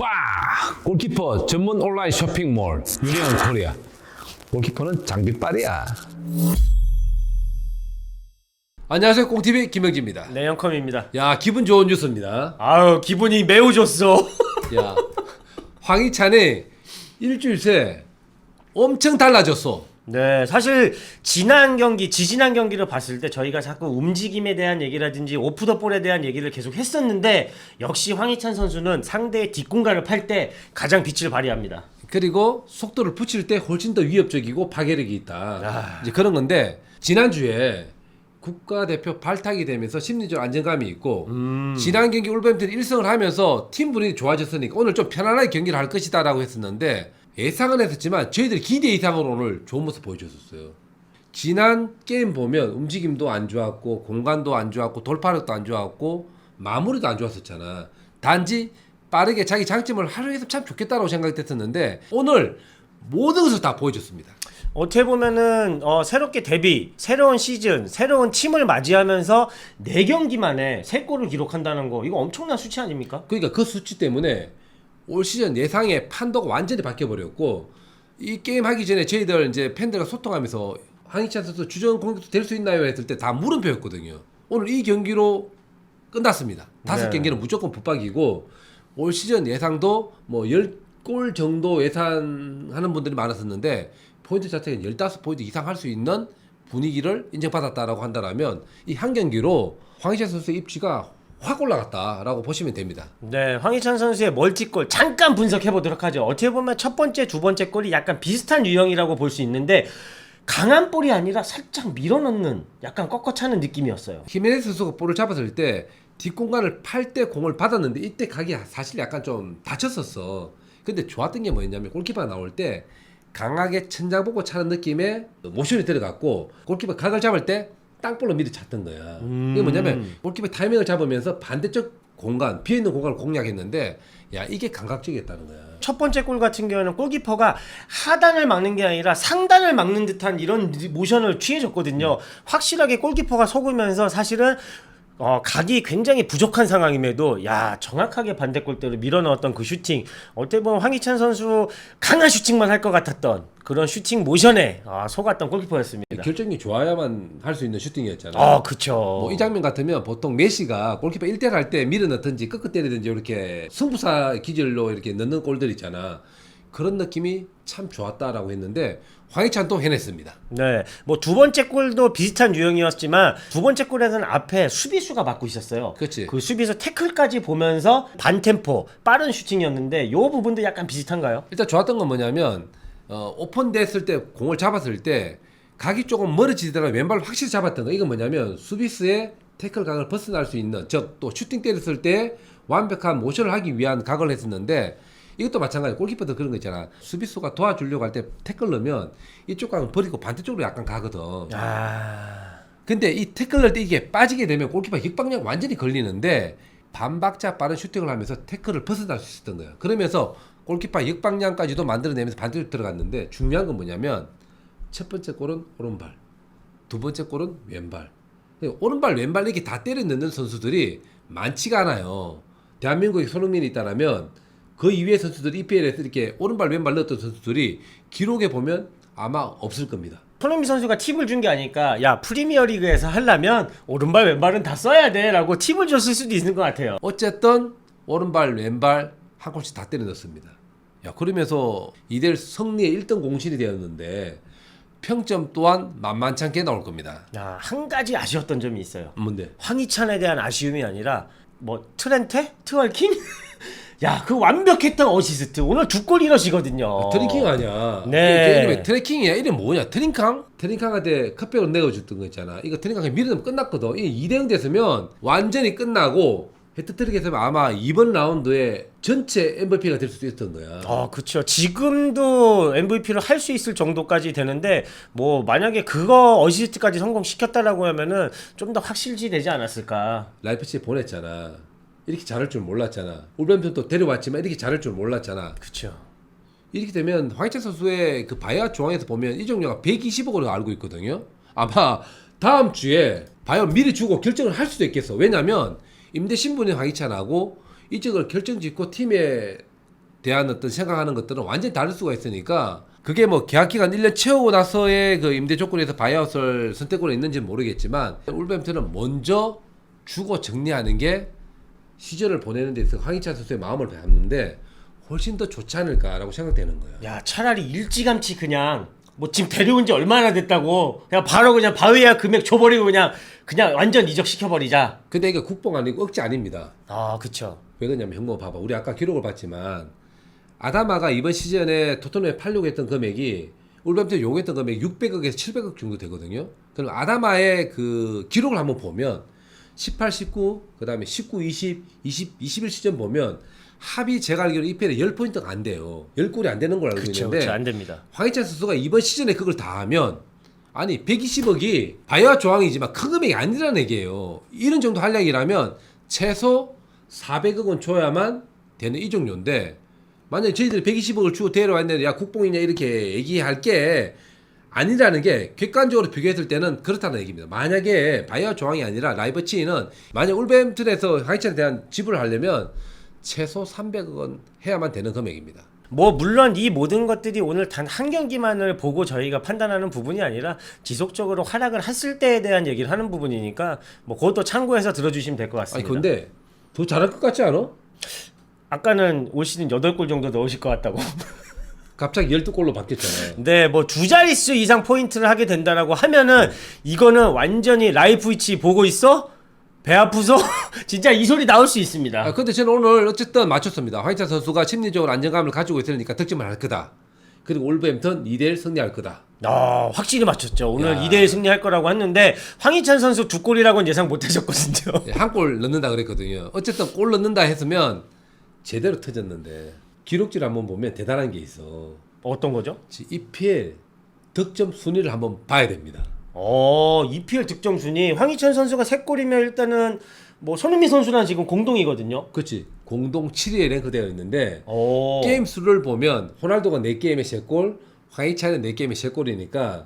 와! 골키퍼 전문 온라인 쇼핑몰 유리언 코리아. 골키퍼는 장비빨이야. 안녕하세요 꽁TV 김영지입니다 네, 영컴입니다. 야 기분 좋은 뉴스입니다 아유, 기분이 매우 좋소. 야 황희찬이 일주일 새 엄청 달라졌어 네, 사실 지난 경기, 지지난 경기를 봤을 때 저희가 자꾸 움직임에 대한 얘기라든지 오프 더 볼에 대한 얘기를 계속 했었는데 역시 황희찬 선수는 상대의 뒷공간을 팔 때 가장 빛을 발휘합니다. 그리고 속도를 붙일 때 훨씬 더 위협적이고 파괴력이 있다. 이제 그런 건데 지난주에 국가대표 발탁이 되면서 심리적 안정감이 있고 지난 경기 울버햄튼이 1승을 하면서 팀 분위기 좋아졌으니까 오늘 좀 편안하게 경기를 할 것이다라고 했었는데 예상은 했었지만 저희들이 기대 이상으로 오늘 좋은 모습 보여줬었어요. 지난 게임 보면 움직임도 안 좋았고 공간도 안 좋았고 돌파력도 안 좋았고 마무리도 안 좋았었잖아. 단지 빠르게 자기 장점을 활용해서 참 좋겠다라고 생각했었는데 오늘 모든 것을 다 보여줬습니다. 어떻게 보면은 어, 새롭게 데뷔, 새로운 시즌, 새로운 팀을 맞이하면서 4경기 만에 3골을 기록한다는 거 이거 엄청난 수치 아닙니까? 그러니까 그 수치 때문에 올 시즌 예상의 판도가 완전히 바뀌어 버렸고 이 게임 하기 전에 저희들 이제 팬들과 소통하면서 황희찬 선수 주전 공격도 될수 있나요 했을 때 다 물음표였거든요. 오늘 이 경기로 끝났습니다. 다섯 네. 경기는 무조건 붙박이고 올 시즌 예상도 뭐 10골 정도 예상하는 분들이 많았었는데 포인트 자체가 15포인트 이상 할 수 있는 분위기를 인정받았다라고 한다면 이 한 경기로 황희찬 선수의 입지가 확 올라갔다라고 보시면 됩니다. 네, 황희찬 선수의 멀티골 잠깐 분석해 보도록 하죠. 어떻게 보면 첫 번째, 두 번째 골이 약간 비슷한 유형이라고 볼 수 있는데 강한 볼이 아니라 살짝 밀어넣는 약간 꺾어차는 느낌이었어요. 히메네스 선수가 볼을 잡았을 때 뒷공간을 팔 때 공을 받았는데 이때 각이 사실 약간 좀 다쳤었어. 근데 좋았던 게 뭐였냐면 골키퍼가 나올 때 강하게 천장 보고 차는 느낌의 모션이 들어갔고 골키퍼 각을 잡을 때 땅볼로 미리 찼던 거야. 이게 뭐냐면 골키퍼 타이밍을 잡으면서 반대쪽 공간, 비어 있는 공간을 공략했는데 야 이게 감각적이었다는 거야. 첫 번째 골 같은 경우에는 골키퍼가 하단을 막는 게 아니라 상단을 막는 듯한 이런 모션을 취해줬거든요. 확실하게 골키퍼가 속으면서 사실은 어, 각이 굉장히 부족한 상황임에도 야 정확하게 반대골대로 밀어넣었던 그 슈팅 어떻게 보면 황희찬 선수 강한 슈팅만 할 것 같았던 그런 슈팅 모션에 아, 속았던 골키퍼였습니다. 결정이 좋아야만 할 수 있는 슈팅이었잖아. 아 그쵸. 뭐이 장면 같으면 보통 메시가 골키퍼 1대1 할 때 밀어 넣든지 끝끝 때리든지 이렇게 승부사 기질로 이렇게 넣는 골들 있잖아. 그런 느낌이 참 좋았다라고 했는데 황희찬도 해냈습니다. 네, 뭐 두 번째 골도 비슷한 유형이었지만 두 번째 골에서는 앞에 수비수가 막고 있었어요. 그치. 그 수비수 태클까지 보면서 반템포 빠른 슈팅이었는데 이 부분도 약간 비슷한가요? 일단 좋았던 건 뭐냐면 어, 오픈됐을 때 공을 잡았을 때 각이 조금 멀어지더라도 왼발을 확실히 잡았던 거. 이건 뭐냐면 수비스의 태클 각을 벗어날 수 있는 즉 또 슈팅 때렸을 때 완벽한 모션을 하기 위한 각을 했었는데 이것도 마찬가지 골키퍼도 그런 거 있잖아 수비수가 도와주려고 할 때 태클 넣으면 이쪽 각을 버리고 반대쪽으로 약간 가거든 아, 근데 이 태클 넣을 때 이게 빠지게 되면 골키퍼 역방력 완전히 걸리는데 반박자 빠른 슈팅을 하면서 태클을 벗어날 수 있었던 거예요. 그러면서 골키퍼 역방향까지도 만들어내면서 반대로 들어갔는데 중요한 건 뭐냐면 첫 번째 골은 오른발, 두 번째 골은 왼발. 오른발, 왼발 이렇게 다 때려 넣는 선수들이 많지가 않아요. 대한민국에 손흥민이 있다라면 그 이외의 선수들 EPL에서 이렇게 오른발, 왼발 넣었던 선수들이 기록에 보면 아마 없을 겁니다. 손흥민 선수가 팁을 준 게 아니까 야 프리미어리그에서 하려면 오른발 왼발은 다 써야 돼라고 팁을 줬을 수도 있는 것 같아요. 어쨌든 오른발 왼발 한 골씩 다 때려 넣습니다. 야 그러면서 이들 승리의 1등 공신이 되었는데 평점 또한 만만찮게 나올 겁니다. 야, 한 가지 아쉬웠던 점이 있어요. 뭔데? 황희찬에 대한 아쉬움이 아니라 뭐 트렌테? 트월킹? 야, 그 완벽했던 어시스트. 오늘 두 골 이러시거든요. 트래킹 아니야. 네. 이게 이름이 트래킹이야. 이름 뭐냐? 트링캉? 트링캉한테 컵백을 내어줬던 거 있잖아. 이거 트링캉이 밀어넣으면 끝났거든. 이게 2대0 됐으면 완전히 끝나고 헤트트릭 했으면 아마 이번 라운드에 전체 MVP가 될 수도 있었던 거야. 아, 그쵸. 지금도 MVP를 할 수 있을 정도까지 되는데, 뭐, 만약에 그거 어시스트까지 성공시켰다라고 하면은 좀 더 확실시 되지 않았을까. 라이프치에 보냈잖아. 이렇게 잘할 줄 몰랐잖아. 울버햄튼도 데려왔지만 이렇게 잘할 줄 몰랐잖아. 그쵸. 이렇게 되면 황희찬 선수의 그 바이아 조항에서 보면 이적료가 120억으로 알고 있거든요. 아마 다음 주에 바이오 미리 주고 결정을 할 수도 있겠어. 왜냐면 임대 신분인 황희찬하고 이쪽을 결정짓고 팀에 대한 어떤 생각하는 것들은 완전히 다를 수가 있으니까 그게 뭐 계약 기간 1년 채우고 나서의 그 임대 조건에서 바이아웃을 선택권이 있는지는 모르겠지만 울버햄튼은 먼저 주고 정리하는 게 시즌을 보내는 데 있어서 황희찬 선수의 마음을 배웠는데 훨씬 더 좋지 않을까라고 생각되는 거예요. 야 차라리 일찌감치 그냥 뭐 지금 데려온 지 얼마나 됐다고 그냥 바로 그냥 바위야 금액 줘버리고 그냥 그냥 완전 이적 시켜버리자. 근데 이게 국뽕 아니고 억지 아닙니다. 아 그쵸. 왜 그러냐면 형모 봐봐. 우리 아까 기록을 봤지만 아다마가 이번 시즌에 토트넘에 팔려고 했던 금액이 울버햄튼 요구했던 금액이 600억에서 700억 정도 되거든요. 그럼 아다마의 그 기록을 한번 보면 18, 19, 그 다음에 19, 20, 20, 21 시즌 보면 합이 제가 알기로 EPL에 10포인트가 안 돼요. 10골이 안 되는 걸 알고 그쵸 있는데 그쵸 안 됩니다. 황희찬 선수가 이번 시즌에 그걸 다 하면 아니 120억이 바이와 조항이지만 큰 금액이 아니라는 얘기예요. 이런 정도 한량이라면 최소 400억은 줘야만 되는 이 종류인데 만약에 저희들이 120억을 주고 데려왔는데 야 국뽕이냐 이렇게 얘기할 게 아니라는 게 객관적으로 비교했을 때는 그렇다는 얘기입니다. 만약에 바이와 조항이 아니라 라이버치는 만약 울버햄튼에서 황희찬에 대한 지불을 하려면 최소 300억은 해야만 되는 금액입니다. 뭐 물론 이 모든 것들이 오늘 단 한 경기만을 보고 저희가 판단하는 부분이 아니라 지속적으로 활약을 했을 때에 대한 얘기를 하는 부분이니까 뭐 그것도 참고해서 들어주시면 될 것 아니 같습니다. 근데 더 잘할 것 같지 않아? 아까는 올 시즌 8골 정도 넣으실 것 같다고. 갑자기 12골로 바뀌었잖아요. 네, 뭐 두 자릿수 이상 포인트를 하게 된다라고 하면은 이거는 완전히 라이프 위치 보고 있어? 배 아프서? 진짜 이 소리 나올 수 있습니다. 아, 근데 저는 오늘 어쨌든 맞췄습니다. 황희찬 선수가 심리적으로 안정감을 가지고 있으니까 득점을 할 거다. 그리고 올버햄튼 2대1 승리할 거다. 아, 확실히 맞췄죠. 오늘 야. 2대1 승리할 거라고 했는데 황희찬 선수 두 골이라고는 예상 못 하셨거든요. 예, 한골 넣는다 그랬거든요. 어쨌든 골 넣는다 했으면 제대로 터졌는데 기록지를 한번 보면 대단한 게 있어. 어떤 거죠? 지- EPL 득점 순위를 한번 봐야 됩니다. 어, EPL 득점 순위 황희찬 선수가 세 골이면 일단은 뭐 손흥민 선수랑 지금 공동이거든요. 그렇지. 공동 7위에 랭크되어 있는데 어. 게임 수를 보면 호날두가 4게임에 3골, 황희찬은 4게임에 3골이니까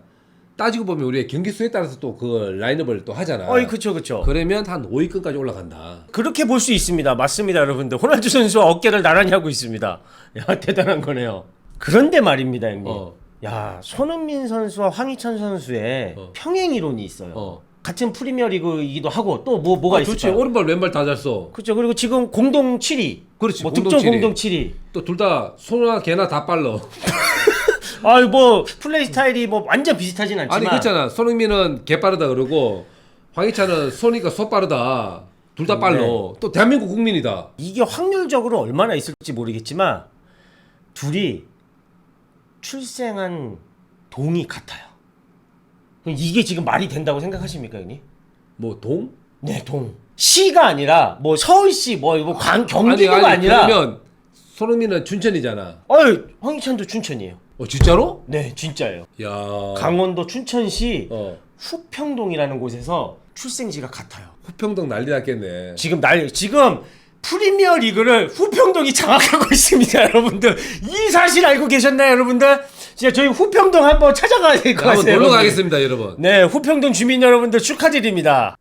따지고 보면 우리의 경기 수에 따라서 또 그 라인업을 또 하잖아. 어이 그쵸 그쵸. 그러면 한 5위권까지 올라간다. 그렇게 볼 수 있습니다. 맞습니다, 여러분들. 호날두 선수와 어깨를 나란히 하고 있습니다. 야, 대단한 거네요. 그런데 말입니다, 형님. 어. 야, 손흥민 선수와 황희찬 선수의 어. 평행 이론이 있어요. 어. 같은 프리미어리그이기도 하고 또 뭐 뭐가 아, 좋지. 있을까요? 오른발 왼발 다잘 써. 그렇죠. 그리고 지금 공동 7위. 그렇지, 뭐 공동 득점 7위. 공동 7위. 또 둘 다 소나 개나 다 빨라. 아유 뭐 플레이 스타일이 뭐 완전 비슷하진 않지만 아니 그렇잖아. 손흥민은 개 빠르다 그러고 황희찬은 손이가 소 빠르다. 둘 다 빨라. 네. 또 대한민국 국민이다. 이게 확률적으로 얼마나 있을지 모르겠지만 둘이 출생한 동이 같아요. 그럼 이게 지금 말이 된다고 생각하십니까, 형님? 뭐 동? 네, 동. 시가 아니라 뭐 서울시 뭐, 관 경기도가 아니, 아니, 아니, 라 그러면 손흥민은 춘천이잖아. 어이, 황희찬도 춘천이에요. 어 진짜로? 네, 진짜예요. 야. 강원도 춘천시 어. 후평동이라는 곳에서 출생지가 같아요. 후평동 난리 났겠네. 지금 날 지금 프리미어 리그를 후평동이 장악하고 있습니다, 여러분들. 이 사실 알고 계셨나요, 여러분들? 진짜 저희 후평동 한번 찾아가야 될 것 한번 같아요. 놀러 여러분들. 가겠습니다, 여러분. 네, 후평동 주민 여러분들 축하드립니다.